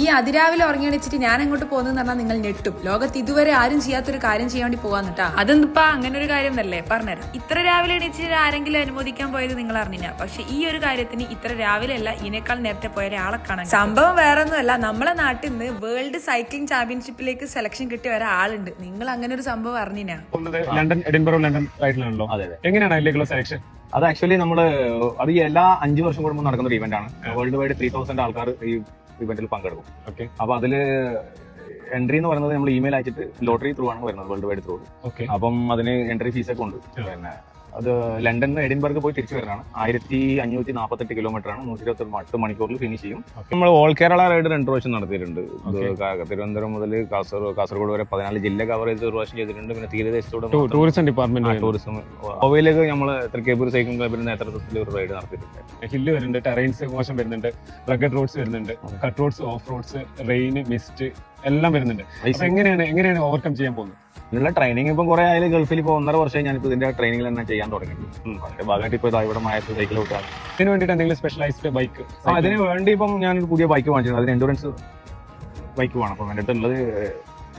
ഈ അതിരാവിലെ ഉറങ്ങി എണീച്ചിട്ട് ഞാൻ അങ്ങോട്ട് പോകുന്നതെന്ന് പറഞ്ഞാൽ നിങ്ങൾ ഞെട്ടും. ലോകത്ത് ഇതുവരെ ആരും ചെയ്യാത്തൊരു കാര്യം ചെയ്യാൻ വേണ്ടി പോകാൻ കേട്ടാ അതെന്തിപ്പാ? അങ്ങനെ ഒരു കാര്യം എന്നല്ലേ പറഞ്ഞുതരാം. ഇത്ര രാവിലെ എണീച്ചിട്ട് ആരെങ്കിലും അനുമോദിക്കാൻ പോയത് നിങ്ങൾ അറിഞ്ഞില്ല. പക്ഷെ ഈ ഒരു കാര്യത്തിന് ഇത്ര രാവിലെ അല്ല ഇതിനേക്കാൾ നേരത്തെ പോയ ഒരാളെ കാണാൻ സംഭവം വേറെ ഒന്നുമല്ല നമ്മളെ നാട്ടിൽ നിന്ന് വേൾഡ് സൈക്ലിംഗ് ചാമ്പ്യൻഷിപ്പിലേക്ക് സെലക്ഷൻ കിട്ടിയ ഒരാളുണ്ട്. നിങ്ങൾ അങ്ങനെ ഒരു സംഭവം അറിഞ്ഞില്ല ലണ്ടൻ എഡിൻബറോ ലണ്ടൻ റൈഡിലാണല്ലോ എങ്ങനെയാണ് അതിലേക്കുള്ള സെലക്ഷൻ അത് ആക്ച്വലി നമ്മൾ അത് ഈ എല്ലാ അഞ്ചു വർഷം കൂടുമ്പോൾ നടക്കുന്ന ഒരു ഇവന്റ് ആണ്. വേൾഡ് വൈഡ് ത്രീ തൗസൻഡ് ആൾക്കാർ ഈ ഇവന്റിൽ പങ്കെടുക്കും. ഓക്കെ. അപ്പൊ അതിൽ എൻട്രി എന്ന് പറയുന്നത് നമ്മൾ ഇമെയിൽ അയച്ചിട്ട് ലോട്ടറി ത്രൂ ആണ് വരുന്നത് വേൾഡ് വൈഡ് ത്രൂ അപ്പം അതിന് എൻട്രി ഫീസ് ഒക്കെ ഉണ്ട്. പിന്നെ അത് ലണ്ടൻ നിന്ന് എഡിൻബർഗ് പോയി തിരിച്ചു വരുന്നതാണ്. ആയിരത്തി അഞ്ഞൂറ്റി നാൽപ്പത്തെട്ട് കിലോമീറ്റർ ആണ്. നൂറ്റി ഇരുപത്തി എട്ട് മണിക്കൂറിൽ ഫിനിഷ് ചെയ്യും. നമ്മൾ ഓൾ കേരള റൈഡ് രണ്ട് പ്രാവശ്യം നടത്തിയിട്ടുണ്ട്. തിരുവനന്തപുരം മുതൽ കാസർഗോഡ് കാസർഗോഡ് വരെ പതിനാല് ജില്ല കവർ ചെയ്ത് ഒരു പ്രാവശ്യം ചെയ്തിട്ടുണ്ട്. പിന്നെ തീരദേശത്തോടെ ടൂറിസം ഡിപ്പാർട്ട്മെന്റ് ടൂറിസം ഗോവയിലേക്ക് നമ്മൾ തൃക്കേപ്പൂർ സൈക്കിൾ ക്ലബിന്റെ നേതൃത്വത്തിൽ ഒരു റൈഡ് നടത്തിയിട്ടുണ്ട്. ഹില്ല് വരുന്നുണ്ട് ടെറൈൻസ് മോശം വരുന്നുണ്ട് റഗഡ് റോഡ്സ് വരുന്നുണ്ട് cut roads off roads rain mist എല്ലാം വരുന്നുണ്ട്. എങ്ങനെയാണ് എങ്ങനെയാണ് ഓവർകം ചെയ്യാൻ പോകുന്നത്? ഇതിനുള്ള ട്രെയിനിങ് ഇപ്പം കുറെ ആയാലും ഗൾഫിൽ ഇപ്പോൾ ഒന്നര വർഷമായി ഞാനിപ്പോൾ ഇതിന്റെ ട്രെയിനിങ് തന്നെ ചെയ്യാൻ തുടങ്ങി. അതിന്റെ ഭാഗമായിട്ട് ഇപ്പോൾ ഇതാ ഇവിടെ മയത്ത് സൈക്കിൾ വിട്ടാണ് ഇതിന് വേണ്ടിയിട്ട് എന്തെങ്കിലും സ്പെഷ്യലൈസ്ഡ് ബൈക്ക് അതിന് വേണ്ടി ഇപ്പം ഞാനൊരു പുതിയ ബൈക്ക് വാങ്ങിച്ചിട്ടുണ്ട്. അതിന് എൻഡുറൻസ് ബൈക്ക് വേണം. അപ്പം എന്റെ അടുത്തുള്ളത്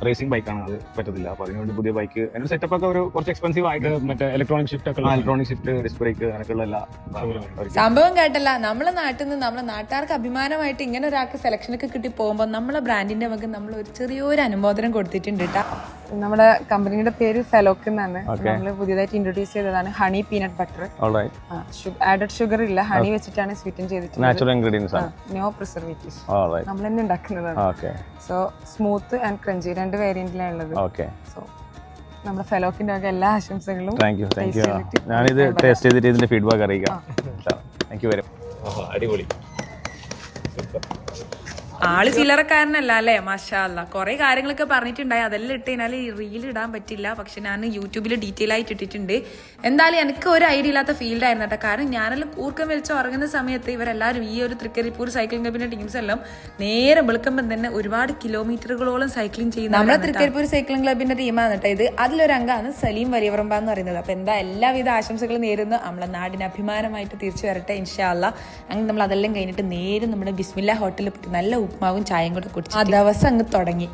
റേസിംഗ് ബൈക്കാണ് അത് പറ്റത്തില്ല. അപ്പൊ അതിന് വേണ്ടി പുതിയ ബൈക്ക് അതിന്റെ സെറ്റപ്പ് ഒക്കെ ഒരു കുറച്ച് എക്സ്പെൻസീവ് ആയിട്ട് മറ്റേ ഇലക്ട്രോണിക് ഷിഫ്റ്റ് ഒക്കെ ഇലക്ട്രോണിക് ഷിഫ്റ്റ് ഡിസ്ക് ബ്രേക്ക് അങ്ങനെയൊക്കെയുള്ള എല്ലാ സംഭവം കേട്ടല്ല നമ്മളെ നാട്ടിൽ നിന്ന് നമ്മളെ നാട്ടുകാർക്ക് അഭിമാനമായിട്ട് ഇങ്ങനെ ഒരാൾക്ക് സെലക്ഷനൊക്കെ കിട്ടി പോകുമ്പോൾ നമ്മളെ ബ്രാൻഡിന്റെ വക നമ്മൾ ഒരു ചെറിയൊരു അനുമോദനം കൊടുത്തിട്ടുണ്ട് കേട്ടോ നമ്മുടെ കമ്പനിയുടെ പേര് ഫെലോക്ക് എന്നാണ്. നമ്മൾ പുതിയതായിട്ട് ഇൻട്രൊഡ്യൂസ് ചെയ്തതാണ് honey peanut butter added sugar ഇല്ല. ഹണി വെച്ചിട്ടാണ് സ്വീറ്റൻ ചെയ്തിട്ടുള്ളത്. നാച്ചുറൽ ഇൻഗ്രീഡിയൻസ് ആണ്. നോ പ്രിസർവേറ്റീവ്സ് ഓൾറൈറ്റ് നമ്മൾ തന്നെ ഉണ്ടാക്കുന്നതാണ് okay so smooth and crunchy രണ്ട് വേരിയന്റിലാണ് ഉള്ളത്. ഓക്കെ സോ നമ്മുടെ ഫെലോക്കിന്റെ ഒക്കെ എല്ലാ ആശംസകളും താങ്ക് യു താങ്ക് യു ഞാനിത് ടേസ്റ്റ് ചെയ്തിട്ട് ഇതിന്റെ ഫീഡ്ബാക്ക് അറിയിക്കാം. താങ്ക് യു വരും അടിപൊളി. ആൾ ചില്ലറക്കാരനല്ല അല്ലേ? മാഷാല്ല കുറെ കാര്യങ്ങളൊക്കെ പറഞ്ഞിട്ടുണ്ടായി. അതെല്ലാം ഇട്ട് കഴിഞ്ഞാൽ ഈ റീൽ ഇടാൻ പറ്റില്ല. പക്ഷെ ഞാൻ യൂട്യൂബിൽ ഡീറ്റെയിൽ ആയിട്ട് ഇട്ടിട്ടുണ്ട്. എന്തായാലും എനിക്ക് ഒരു ഐഡിയ ഇല്ലാത്ത ഫീൽഡ് ആയിരുന്നു കേട്ടോ. കാരണം ഞാനെല്ലാം കൂർക്കം വലിച്ച് ഉറങ്ങുന്ന സമയത്ത് ഇവരെല്ലാവരും ഈ ഒരു തൃക്കരിപ്പൂർ സൈക്ലിംഗ് ക്ലബിന്റെ ടീംസ് എല്ലാം നേരെ വിളിക്കുമ്പോൾ തന്നെ ഒരുപാട് കിലോമീറ്ററുകളോളം സൈക്ലിംഗ് ചെയ്യുന്ന നമ്മുടെ തൃക്കരിപ്പൂർ സൈക്ലിംഗ് ക്ലബിന്റെ ടീമാണ് കേട്ടോ ഇത്. അതിലൊരു അംഗമാണ് സലീം വലിയവറമ്പ എന്ന് പറയുന്നത്. അപ്പൊ എന്താ എല്ലാവിധ ആശംസകളും നേരുന്നു. നമ്മളെ നാടിന് അഭിമാനമായിട്ട് തിരിച്ചു വരട്ടെ ഇൻഷാല്ല അങ്ങനെ നമ്മൾ അതെല്ലാം കഴിഞ്ഞിട്ട് നേരെ നമ്മുടെ ബിസ്മില്ല ഹോട്ടലിൽ പോയിട്ട് നല്ല ഉപ്മാവും ചായയും കൂടെ കുടിച്ചു ആ ദിവസം അങ്ങ് തുടങ്ങി.